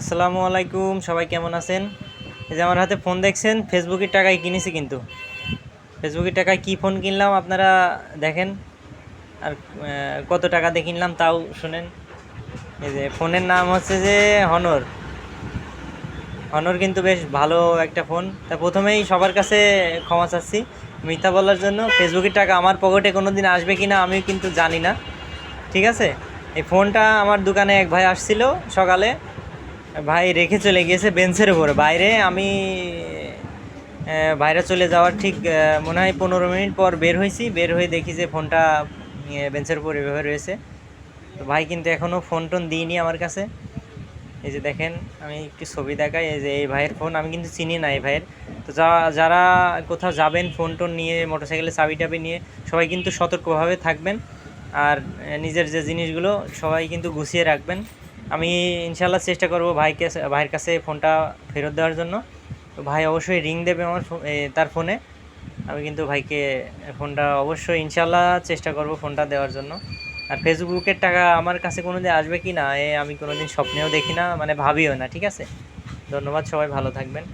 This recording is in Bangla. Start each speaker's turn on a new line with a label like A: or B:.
A: আসসালামু আলাইকুম, সবাই কেমন আছেন? এই যে আমার হাতে ফোন দেখছেন ফেসবুকের টাকায় কিনেছি কিন্তু। ফেসবুকের টাকায় কি ফোন কিনলাম আপনারা দেখেন। আর কত টাকা দিয়ে কিনলাম তাও শুনেন। এই যে ফোনের নাম হচ্ছে যে হনর হনর কিন্তু বেশ ভালো একটা ফোন। তা প্রথমেই সবার কাছে ক্ষমা চাচ্ছি মিথ্যা বলার জন্য। ফেসবুকের টাকা আমার পকেটে কোনো দিন আসবে কি না আমি কিন্তু জানি না। ঠিক আছে? এই ফোনটা আমার দোকানে এক ভাই আসছিল সকালে। ভাই, রেখে চলে গিয়েছে বেঞ্চের উপরে। বাইরে আমি বাইরে চলে যাওয়ার ঠিক মনে হয় পনেরো মিনিট পর বের হয়েছি। বের হয়ে দেখি যে ফোনটা বেঞ্চের উপর এভাবে রয়েছে তো ভাই কিন্তু এখনও ফোন টোন দিইনি আমার কাছে। এই যে দেখেন, আমি একটু ছবি দেখাই। এই যে এই ভাইয়ের ফোন, আমি কিন্তু চিনি না এই ভাইয়ের। তো যারা কোথাও যাবেন ফোন টোন নিয়ে, মোটরসাইকেলে চাবি টাবি নিয়ে, সবাই কিন্তু সতর্কভাবে থাকবেন। আর নিজের যে জিনিসগুলো, সবাই কিন্তু গুছিয়ে রাখবেন। আমি ইনশাল্লাহ চেষ্টা করব ভাইকে, ভাইয়ের কাছে ফোনটা ফেরত দেওয়ার জন্য। তো ভাই অবশ্যই রিং দেবে আমার তার ফোনে। আমি কিন্তু ভাইকে ফোনটা অবশ্যই ইনশাল্লাহ চেষ্টা করব ফোনটা দেওয়ার জন্য। আর ফেসবুকের টাকা আমার কাছে কোনো দিন আসবে কি না, এ আমি কোনো দিন স্বপ্নেও দেখি না মানে ভাবিও না, ঠিক আছে? ধন্যবাদ সবাই, ভালো থাকবেন।